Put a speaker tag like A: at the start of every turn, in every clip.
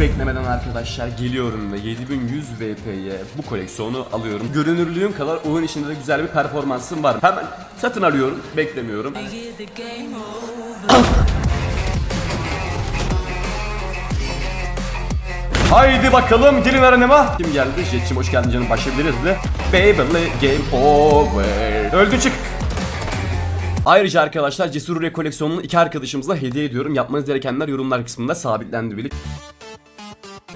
A: Beklemeden arkadaşlar geliyorum ve 7100 VP'ye bu koleksiyonu alıyorum. Görünürlüğüm kadar oyun içinde de güzel bir performansım var. Hemen satın alıyorum. Beklemiyorum. Haydi bakalım gelin aranıma. Kim geldi? Jetçim hoş geldin canım başlayabiliriz de. Baby game over. Öldü çık. Ayrıca arkadaşlar Cesur Ure koleksiyonunu iki arkadaşımızla hediye ediyorum. Yapmanız gerekenler yorumlar kısmında sabitlendi bile.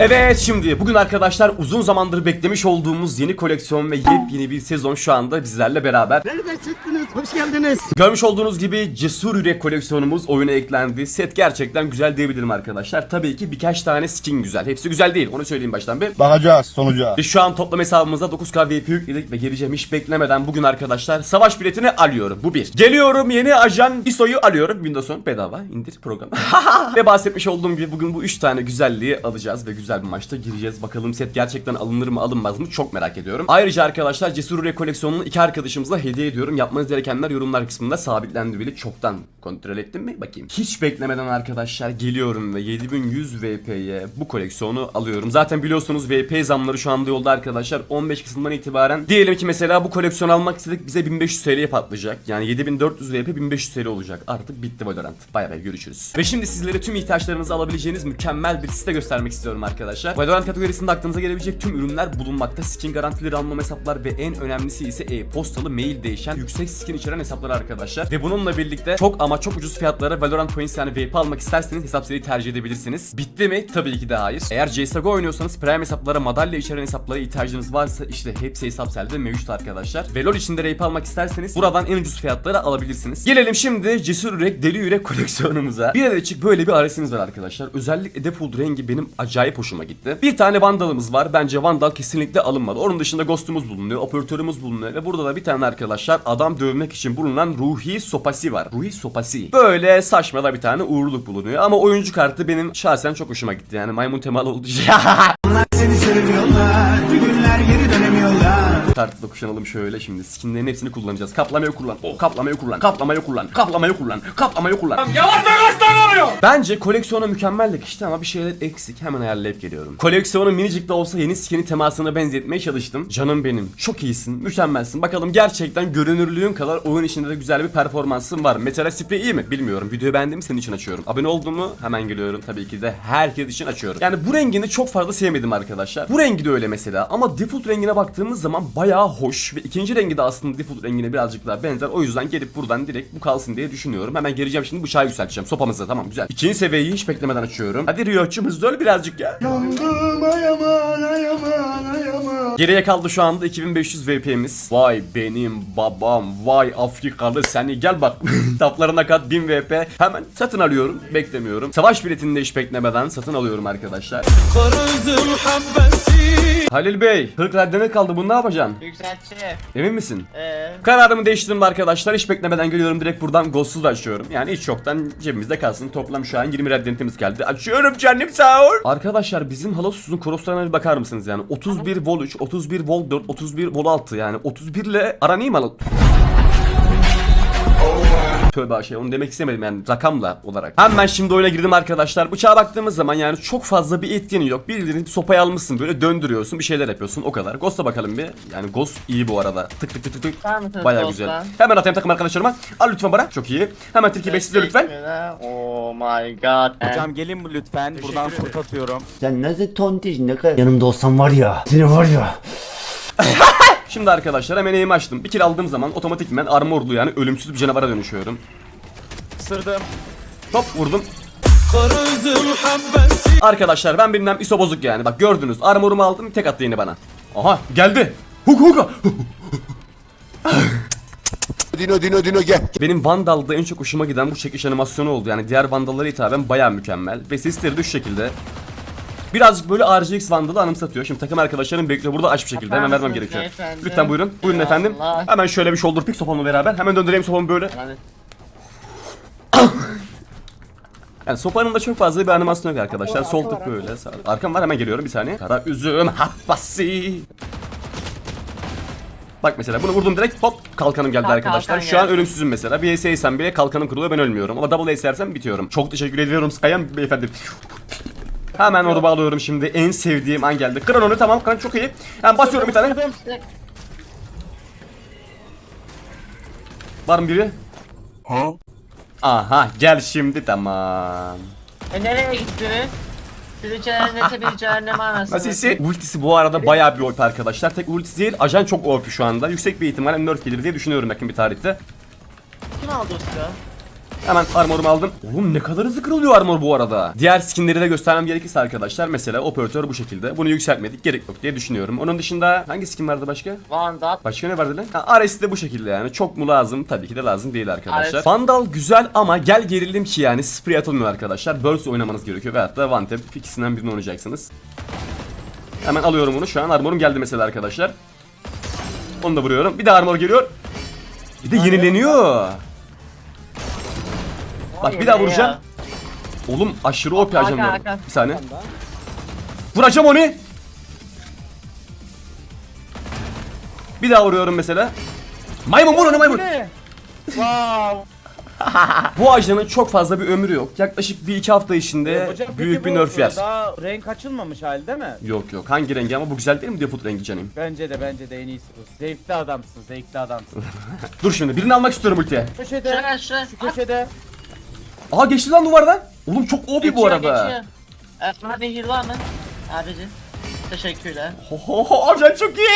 A: Evet şimdi bugün arkadaşlar uzun zamandır beklemiş olduğumuz yeni koleksiyon ve yepyeni bir sezon şu anda bizlerle beraber.
B: Nereden çıktınız? Hoş geldiniz.
A: Görmüş olduğunuz gibi Cesur Yürek koleksiyonumuz oyuna eklendi. Set gerçekten güzel diyebilirim arkadaşlar. Tabii ki birkaç tane skin güzel. Hepsi güzel değil onu söyleyeyim baştan bir.
C: Bakacağız sonuca.
A: Ve şu an toplam hesabımızda 9K VP yükledik ve geleceğim hiç beklemeden bugün arkadaşlar savaş biletini alıyorum. Bu bir. Geliyorum yeni ajan ISO'yu alıyorum. Windows'un bedava indir program. ve bahsetmiş olduğum gibi bugün bu 3 tane güzelliği alacağız ve güzel bir maçta gireceğiz. Bakalım set gerçekten alınır mı alınmaz mı çok merak ediyorum. Ayrıca arkadaşlar Cesur Ure koleksiyonunu iki arkadaşımızla hediye ediyorum. Yapmanız gerekenler yorumlar kısmında sabitlendi bile çoktan kontrol ettim mi? Bakayım. Hiç beklemeden arkadaşlar geliyorum ve 7100 VP'ye bu koleksiyonu alıyorum. Zaten biliyorsunuz VP zamları şu anda yolda arkadaşlar. 15 Kasım'dan itibaren diyelim ki mesela bu koleksiyonu almak istedik bize 1500 TL'ye patlayacak. Yani 7400 VP 1500 TL olacak. Artık bitti Valorant. Bay bay görüşürüz. Ve şimdi sizlere tüm ihtiyaçlarınızı alabileceğiniz mükemmel bir site göstermek istiyorum arkadaşlar. Valorant kategorisinde aklınıza gelebilecek tüm ürünler bulunmakta. Skin garantileri almam hesaplar ve en önemlisi ise e-postalı mail değişen yüksek skin içeren hesaplar arkadaşlar. Ve bununla birlikte çok ama çok ucuz fiyatlara Valorant Points yani VP almak isterseniz hesap seriyi tercih edebilirsiniz. Bitti mi? Tabii ki de hayır. Eğer CSGO oynuyorsanız Prime hesaplara madalya içeren hesaplara ihtiyacınız varsa işte hepsi hesap selde mevcut arkadaşlar. Ve LoL içinde RP almak isterseniz buradan en ucuz fiyatlara alabilirsiniz. Gelelim şimdi Cesur Yürek Deli Yürek koleksiyonumuza. Bir adetçik böyle bir aresimiz var arkadaşlar. Özellikle Default rengi benim acayip hoşuma gitti. Bir tane Vandal'ımız var. Bence Vandal kesinlikle alınmadı. Onun dışında Ghost'umuz bulunuyor. Operatörümüz bulunuyor. Ve burada da bir tane arkadaşlar adam dövmek için bulunan Ruhi Sopasi var. Ruhi Sopasi. Böyle saçma da bir tane uğurluk bulunuyor. Ama oyuncu kartı benim şahsen çok hoşuma gitti. Yani maymun temalı olduğu için.
D: Seni sevmiyorlar, bir günler geri dönemiyorlar.
A: Da kuşanalım şöyle şimdi. Skinlerin hepsini kullanacağız. Kaplamayı kullan. O kaplamayı kullan. Kaplamayı kullan. Kaplamayı kullan. Kaplamayı kullan. Yavaş oluyor. Bence koleksiyona mükemmellik işte ama bir şeyler eksik. Hemen ayarlayıp geliyorum. Koleksiyonu minicik de olsa yeni skinin temasına benzetmeye çalıştım. Canım benim. Çok iyisin. Mükemmelsin. Bakalım gerçekten görünürlüğün kadar oyun içinde de güzel bir performansın var. Mesela sprey iyi mi? Bilmiyorum. Videoyu beğendin mi senin için açıyorum. Abone oldun mu? Hemen geliyorum. Tabii ki de herkes için açıyorum. Yani bu rengini çok fazla sevmedim arkadaşlar. Bu rengi de öyle mesela. Ama default rengine baktığımız zaman bayağı hoş. Ve ikinci rengi de aslında default rengine birazcık daha benzer. O yüzden gelip buradan direkt bu kalsın diye düşünüyorum. Hemen geleceğim şimdi bıçağı yükselteceğim. Sopamızla tamam güzel. İkinci seviyeyi hiç beklemeden açıyorum. Hadi Rio'cum hızlı öl birazcık ya.
C: Yandım ay aman ay aman ay aman.
A: Geriye kaldı şu anda 2500 VP'miz. Vay benim babam. Vay Afrikalı seni gel bak. Taplarına kat 1000 VP. Hemen satın alıyorum. Beklemiyorum. Savaş biletini de hiç beklemeden satın alıyorum arkadaşlar. Halil Bey, 40 radde ne kaldı? Bunu ne yapacaksın?
B: Yükseltçi.
A: Emin misin?
B: Eee.
A: Kararımı değiştirdim arkadaşlar. Hiç beklemeden geliyorum direkt buradan Ghost'suz açıyorum. Yani hiç yoktan cebimizde kalsın. Toplam şu an 20 radyantımız geldi. Açıyorum canım sağ ol. Arkadaşlar bizim Halosus'un crosslarına bir bakar mısınız yani? 31 vol 3, 31 vol 4, 31 vol 6 yani. 31 ile aran iyi mi Halos? Tövbe şey onu demek istemedim yani rakamla olarak. Hemen şimdi oyuna girdim arkadaşlar. Bıçağa baktığımız zaman yani çok fazla bir etkeni yok. Bildiğin sopayı almışsın böyle döndürüyorsun bir şeyler yapıyorsun o kadar. Ghost'a bakalım bir. Yani Ghost iyi bu arada. Tık tık tık tık tık.
B: Mısınız
A: Baya güzel. Hemen atayım takım arkadaşlarıma. Al lütfen bana. Çok iyi. Hemen Tilki de lütfen.
B: Oh my god.
E: Hocam gelin bu lütfen. Buradan fırt atıyorum.
F: Sen nasıl tontiş ne kadar yanımda olsan var ya seni var ya
A: Şimdi arkadaşlar hemen aim açtım. Bir kill aldığım zaman otomatikmen armorlu yani ölümsüz bir canavara dönüşüyorum.
E: Isırdım.
A: Hop vurdum. Arkadaşlar ben bilmem ISO bozuk yani. Bak gördünüz armorumu aldım tek attı yine bana. Aha geldi. Huk huka.
C: Dino Dino Dino gel.
A: Benim Vandal'da en çok hoşuma giden bu çekiş animasyonu oldu. Yani diğer Vandal'lara hitaben baya mükemmel. Ve sesleri de şu şekilde. Birazcık böyle RGX Vandal'ı anımsatıyor. Şimdi takım arkadaşlarım bekliyor burada aç bir şekilde. Hemen vermem gerekiyor.
B: beyefendi?
A: Lütfen buyurun. Buyurun efendim.
B: Allah.
A: Hemen şöyle bir shoulder pick sopamla beraber. Hemen döndüreyim sopamı böyle.
B: Hadi.
A: Yani sopanın da çok fazla bir animasyon yok arkadaşlar. Sol tık böyle. Sağ. Arkam var hemen geliyorum bir saniye. Kara üzüm habbasi. Bak mesela bunu vurdum direkt hop kalkanım geldi
B: Kalk-
A: arkadaşlar.
B: kalkan
A: Şu an
B: geldi.
A: ölümsüzüm mesela. Bir ace yesem bile kalkanım kırılıyor ben ölmüyorum. Ama double ace yersem bitiyorum. Çok teşekkür ediyorum Skyam beyefendi. Hemen orba alıyorum şimdi. En sevdiğim an geldi. Kıran onu tamam. Kıran çok iyi. Hemen basıyorum bir tane. Var mı biri? Aha gel şimdi tamam.
G: E nereye gittiniz? Biri cehennete biri cehenneme anasını.
A: Nasıl Ultisi bu arada bayağı bir OP arkadaşlar. Tek ultisi değil. Ajan çok OP şu anda. Yüksek bir ihtimalle nerf gelir diye düşünüyorum yakın bir tarihte.
G: Kim aldı o silahı?
A: Hemen armorumu aldım. Oğlum ne kadar hızlı kırılıyor armor bu arada. Diğer skinleri de göstermem gerekirse arkadaşlar. Mesela operatör bu şekilde. Bunu yükseltmedik. Gerek yok diye düşünüyorum. Onun dışında hangi skin vardı başka?
G: Vandal.
A: Başka ne vardı lan? Ha, Ares de bu şekilde yani. Çok mu lazım? Tabii ki de lazım değil arkadaşlar.
G: Ares.
A: Vandal güzel ama gel gerilim ki yani sprey atılmıyor arkadaşlar. Burst oynamanız gerekiyor veyahut da Tap ikisinden birini oynayacaksınız. Hemen alıyorum onu. Şu an armorum geldi mesela arkadaşlar. Onu da vuruyorum. Bir de armor geliyor. Bir de yenileniyor. Bak bir daha vuracağım. Oğlum aşırı OP ajanlar.
G: Hakan.
A: Bir saniye. Vuracağım onu. Bir daha vuruyorum mesela. Maymun vur onu maymun.
E: Wow.
A: Bu ajanın çok fazla bir ömrü yok. Yaklaşık bir iki hafta içinde
E: Hocam peki
A: büyük bir
E: bu
A: nerf yer.
E: Daha renk açılmamış hali değil mi?
A: Yok yok hangi rengi ama bu güzel değil mi default rengi canım.
E: Bence de bence de en iyisi bu. Zevkli adamsın, zevkli adamsın.
A: Dur şimdi birini almak istiyorum ultiye.
E: köşede,
G: Şuraya şuraya.
E: şu köşede.
A: Aha geçti lan duvardan. Oğlum çok OP bu arada.
G: geçiyor. E, bana bir heal var mı? Abici. Teşekkürler.
A: Ho ho ho ajan çok iyi.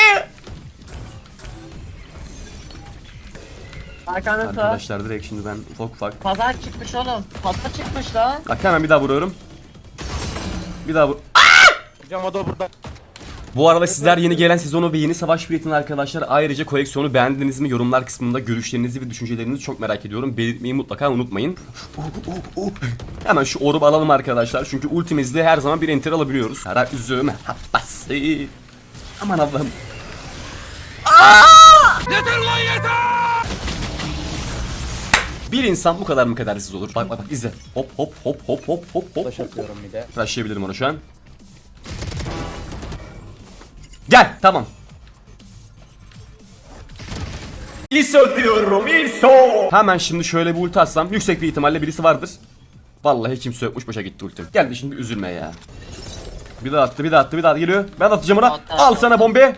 G: Arkanda sağ.
A: Arkadaşlar direkt şimdi ben ufak ufak.
G: Pazar çıkmış oğlum. Pazar çıkmış lan.
A: Bak hemen bir daha vuruyorum. Bir daha vur.
E: Hocam o da burada.
A: Bu arada sizler yeni gelen sezonu ve yeni savaş biletini arkadaşlar ayrıca koleksiyonu beğendiniz mi yorumlar kısmında görüşlerinizi ve düşüncelerinizi çok merak ediyorum. Belirtmeyi mutlaka unutmayın. Hemen şu orubu alalım arkadaşlar çünkü ultimizde her zaman bir enter alabiliyoruz. Kara üzüm habbası. Aman Allah'ım. Bir insan bu kadar mı kadersiz olur? Bak bak bak izle. Hop hop hop hop hop hop hop.
E: Taş atıyorum bir de.
A: Rushlayabilirim onu şu an. Gel tamam. ISO diyorum ISO. Hemen şimdi şöyle bir ulti atsam yüksek bir ihtimalle birisi vardır. Vallahi kimse yokmuş boşa gitti ultim. Geldi şimdi üzülme ya. Bir daha attı bir daha attı bir daha geliyor. Ben atacağım ona. Al sana bombe.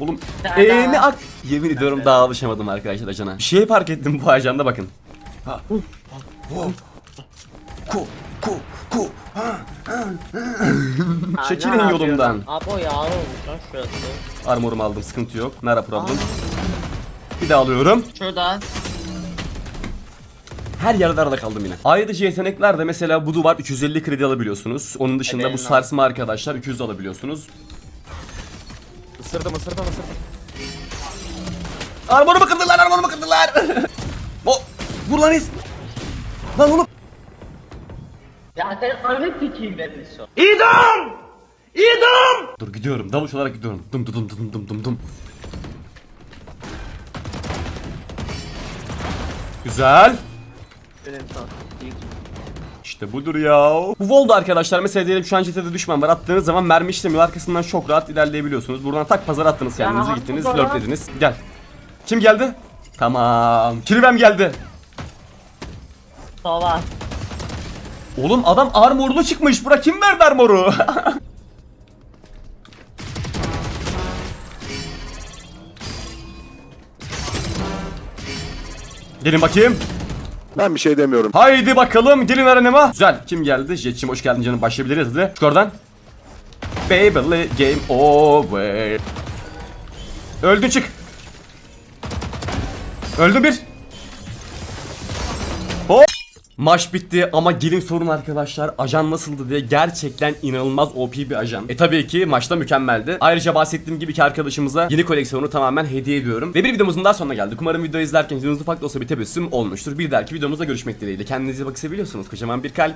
A: Oğlum eğimi
G: daha.
A: ak. Yemin ediyorum daha alışamadım arkadaşlar ajana. Bir şey fark ettim bu ajanda bakın. Ha. Ku. Çekilin yolumdan.
G: Abo yağlı olmuş lan şurası.
A: Armorumu aldım sıkıntı yok. Nara problem. Bir daha alıyorum.
G: Şuradan.
A: Her yerde arada kaldım yine. Ayrıca yeteneklerde mesela bu duvar 250 kredi alabiliyorsunuz. Onun dışında bu sarsma arkadaşlar 200 alabiliyorsunuz.
E: Isırdım, ısırdım, ısırdım.
A: Armorumu kırdılar armorumu kırdılar. o vur lan iz. Lan oğlum.
G: Ya sen harbi fikir verin son.
A: Dur gidiyorum. Davuş olarak gidiyorum. Dum dum dum dum dum dum dum. Güzel. İşte budur ya. Bu Voldo arkadaşlar mesela diyelim şu an CT'de düşman var. Attığınız zaman mermi işlemiyor. Arkasından çok rahat ilerleyebiliyorsunuz. Buradan tak pazar attınız kendinize gittiniz.
G: pazara.
A: Lurklediniz. Gel. Kim geldi? Tamam. Kirvem geldi.
G: Sola.
A: Oğlum adam armorlu çıkmış. Bura kim verdi armoru? Gelin bakayım.
C: Ben bir şey demiyorum.
A: Haydi bakalım gelin arenama. Güzel. Kim geldi? Jetçim hoş geldin canım. Başlayabiliriz hadi. Çık oradan. Baby game over. Öldün çık. Öldü bir. Hop. Maç bitti ama gelin sorun arkadaşlar ajan nasıldı diye gerçekten inanılmaz OP bir ajan. E tabii ki maçta mükemmeldi. Ayrıca bahsettiğim gibi ki arkadaşımıza yeni koleksiyonu tamamen hediye ediyorum. Ve bir videomuzun daha sonuna geldik. Umarım videoyu izlerken yüzünüzde ufak da olsa bir tebessüm olmuştur. Bir dahaki videomuzda görüşmek dileğiyle. Kendinize iyi bakın seviyorsunuz. Kocaman bir kalp.